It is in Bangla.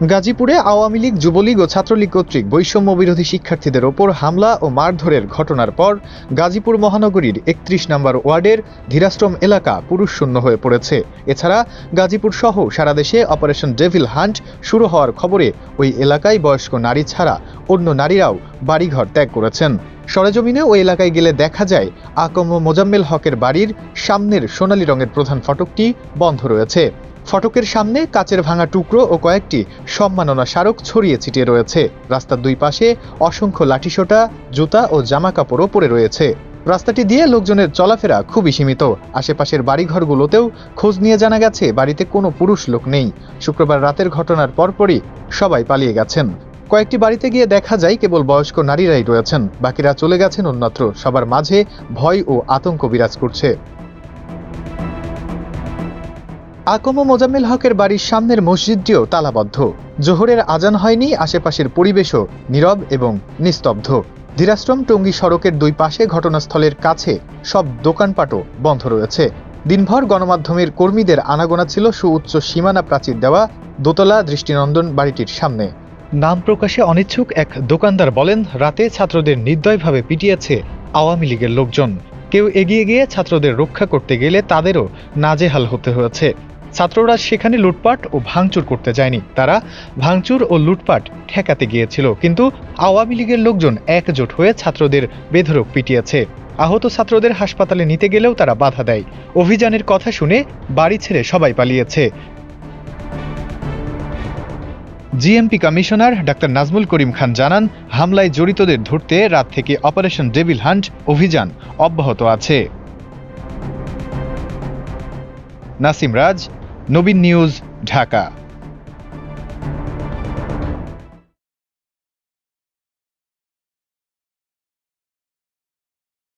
গাজীপুরে আওয়ামী লীগ, যুবলীগ ও ছাত্রলীগ কর্তৃক বৈষম্য বিরোধী শিক্ষার্থীদের ওপর হামলা ও মারধরের ঘটনার পর গাজীপুর মহানগরীর একত্রিশ নম্বর ওয়ার্ডের ধীরাশ্রম এলাকা পুরুষ শূন্য হয়ে পড়েছে। এছাড়া গাজীপুর সহ সারা দেশে অপারেশন ডেভিল হান্ট শুরু হওয়ার খবরে ওই এলাকায় বয়স্ক নারী ছাড়া অন্য নারীরাও বাড়িঘর ত্যাগ করেছেন। সরেজমিনে ওই এলাকায় গেলে দেখা যায়, আকম মোজাম্মেল হকের বাড়ির সামনের সোনালী রঙের প্রধান ফটকটি বন্ধ রয়েছে। ফটকের সামনে কাচের ভাঙা টুকরো ও কয়েকটি সম্মাননা স্মারক ছড়িয়ে ছিটিয়ে রয়েছে। রাস্তার দুই পাশে অসংখ্য লাঠিসোটা, জুতা ও জামা কাপড়ও পড়ে রয়েছে। রাস্তাটি দিয়ে লোকজনের চলাফেরা খুবই সীমিত। আশেপাশের বাড়িঘরগুলোতেও খোঁজ নিয়ে জানা গেছে, বাড়িতে কোনো পুরুষ লোক নেই। শুক্রবার রাতের ঘটনার পরপরই সবাই পালিয়ে গেছেন। কয়েকটি বাড়িতে গিয়ে দেখা যায়, কেবল বয়স্ক নারীরাই রয়েছেন। বাকিরা চলে গেছেন অন্যত্র। সবার মাঝে ভয় ও আতঙ্ক বিরাজ করছে। আকম মোজাম্মেল হকের বাড়ির সামনের মসজিদটিও তালাবদ্ধ। জোহরের আজান হয়নি, আশেপাশের পরিবেশও নীরব এবং নিস্তব্ধ। ধীরাশ্রম টঙ্গী সড়কের দুই পাশে ঘটনাস্থলের কাছে সব দোকানপাটও বন্ধ রয়েছে। দিনভর গণমাধ্যমের কর্মীদের আনাগোনা ছিল সুউচ্চ সীমানা প্রাচীর দেওয়া, দোতলা দৃষ্টিনন্দন বাড়িটির সামনে। নাম প্রকাশে অনিচ্ছুক এক দোকানদার বলেন, রাতে ছাত্রদের নির্দয়ভাবে পিটিয়েছে আওয়ামী লীগের লোকজন। কেউ এগিয়ে গিয়ে ছাত্রদের রক্ষা করতে গেলে তাদেরও নাজেহাল হতে হয়েছে। ছাত্ররা সেখানে লুটপাট ও ভাঙচুর করতে যায়নি। তারা ভাঙচুর ও লুটপাট ঠেকাতে গিয়েছিল, কিন্তু আওয়ামী লীগের লোকজন একজোট হয়ে ছাত্রদের বেধরক পিটিয়েছে। আহত ছাত্রদের হাসপাতালে নিতে গেলেও তারা বাধা দেয়। অভিযানের কথা শুনে বাড়ি ছেড়ে সবাই পালিয়েছে। GMP commissioner doctor Nazmul Karim Khan জানান, হামলায় জড়িতদের ধরতে রাত থেকে অপারেশন ডেভিল হান্ট অভিযান অব্যাহত আছে। নাসিম রাজ নবীন নিউজ ঢাকা